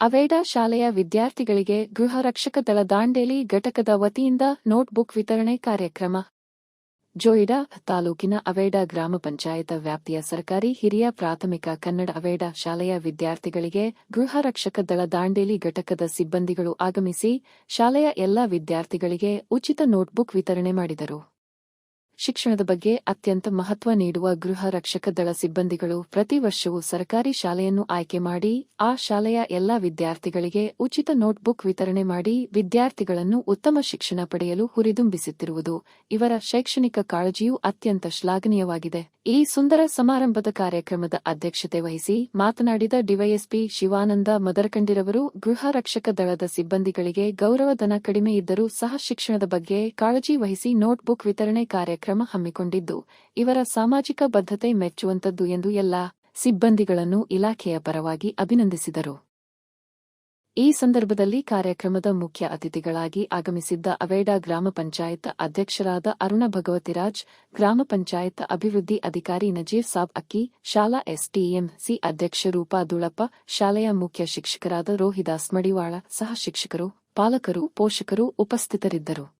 ಅವೇಡಾ ಶಾಲೆಯ ವಿದ್ಯಾರ್ಥಿಗಳಿಗೆ ಗೃಹ ರಕ್ಷಕ ದಳ ದಾಂಡೇಲಿ ಘಟಕದ ವತಿಯಿಂದ ನೋಟ್ಬುಕ್ ವಿತರಣೆ ಕಾರ್ಯಕ್ರಮ. ಜೋಯಿಡಾ ತಾಲೂಕಿನ ಅವೇಡಾ ಗ್ರಾಮ ಪಂಚಾಯತ ವ್ಯಾಪ್ತಿಯ ಸರ್ಕಾರಿ ಹಿರಿಯ ಪ್ರಾಥಮಿಕ ಕನ್ನಡ ಅವೇಡಾ ಶಾಲೆಯ ವಿದ್ಯಾರ್ಥಿಗಳಿಗೆ ಗೃಹ ರಕ್ಷಕ ದಳ ದಾಂಡೇಲಿ ಘಟಕದ ಸಿಬ್ಬಂದಿಗಳು ಆಗಮಿಸಿ ಶಾಲೆಯ ಎಲ್ಲಾ ವಿದ್ಯಾರ್ಥಿಗಳಿಗೆ ಉಚಿತ ನೋಟ್ಬುಕ್ ವಿತರಣೆ ಮಾಡಿದರು. ಶಿಕ್ಷಣದ ಬಗ್ಗೆ ಅತ್ಯಂತ ಮಹತ್ವ ನೀಡುವ ಗೃಹ ರಕ್ಷಕ ದಳ ಸಿಬ್ಬಂದಿಗಳು ಪ್ರತಿ ವರ್ಷವೂ ಸರ್ಕಾರಿ ಶಾಲೆಯನ್ನು ಆಯ್ಕೆ ಮಾಡಿ, ಆ ಶಾಲೆಯ ಎಲ್ಲಾ ವಿದ್ಯಾರ್ಥಿಗಳಿಗೆ ಉಚಿತ ನೋಟ್ಬುಕ್ ವಿತರಣೆ ಮಾಡಿ ವಿದ್ಯಾರ್ಥಿಗಳನ್ನು ಉತ್ತಮ ಶಿಕ್ಷಣ ಪಡೆಯಲು ಹುರಿದುಂಬಿಸುತ್ತಿರುವುದು. ಇವರ ಶೈಕ್ಷಣಿಕ ಕಾಳಜಿಯೂ ಅತ್ಯಂತ ಶ್ಲಾಘನೀಯವಾಗಿದೆ. ಈ ಸುಂದರ ಸಮಾರಂಭದ ಕಾರ್ಯಕ್ರಮದ ಅಧ್ಯಕ್ಷತೆ ವಹಿಸಿ ಮಾತನಾಡಿದ ಡಿವೈಎಸ್ಪಿ ಶಿವಾನಂದ ಮದರಕಂಡಿರವರು, ಗೃಹ ರಕ್ಷಕ ದಳದ ಸಿಬ್ಬಂದಿಗಳಿಗೆ ಗೌರವಧನ ಕಡಿಮೆ ಇದ್ದರೂ ಸಹ ಶಿಕ್ಷಣದ ಬಗ್ಗೆ ಕಾಳಜಿ ವಹಿಸಿ ನೋಟ್ಬುಕ್ ವಿತರಣೆ ಕಾರ್ಯಕ್ರಮ ಹಮ್ಮಿಕೊಂಡಿದ್ದು, ಇವರ ಸಾಮಾಜಿಕ ಬದ್ಧತೆ ಮೆಚ್ಚುವಂತದ್ದು ಎಂದು ಎಲ್ಲ ಸಿಬ್ಬಂದಿಗಳನ್ನು ಇಲಾಖೆಯ ಪರವಾಗಿ ಅಭಿನಂದಿಸಿದರು. ಈ ಸಂದರ್ಭದಲ್ಲಿ ಕಾರ್ಯಕ್ರಮದ ಮುಖ್ಯ ಅತಿಥಿಗಳಾಗಿ ಆಗಮಿಸಿದ್ದ ಅವೇಡಾ ಗ್ರಾಮ ಪಂಚಾಯತ್ ಅಧ್ಯಕ್ಷರಾದ ಅರುಣ ಭಗವತಿರಾಜ್, ಗ್ರಾಮ ಪಂಚಾಯತ್ ಅಭಿವೃದ್ಧಿ ಅಧಿಕಾರಿ ನಜೀರ್ ಸಾಬ್ ಅಕ್ಕಿ, ಶಾಲಾ ಎಸ್ಟಿಎಂಸಿ ಅಧ್ಯಕ್ಷ ರೂಪಾ ದುಳಪ್ಪ, ಶಾಲೆಯ ಮುಖ್ಯ ಶಿಕ್ಷಕರಾದ ರೋಹಿದಾಸ್ ಮಡಿವಾಳ, ಸಹ ಶಿಕ್ಷಕರು, ಪಾಲಕರು, ಪೋಷಕರು ಉಪಸ್ಥಿತರಿದ್ದರು.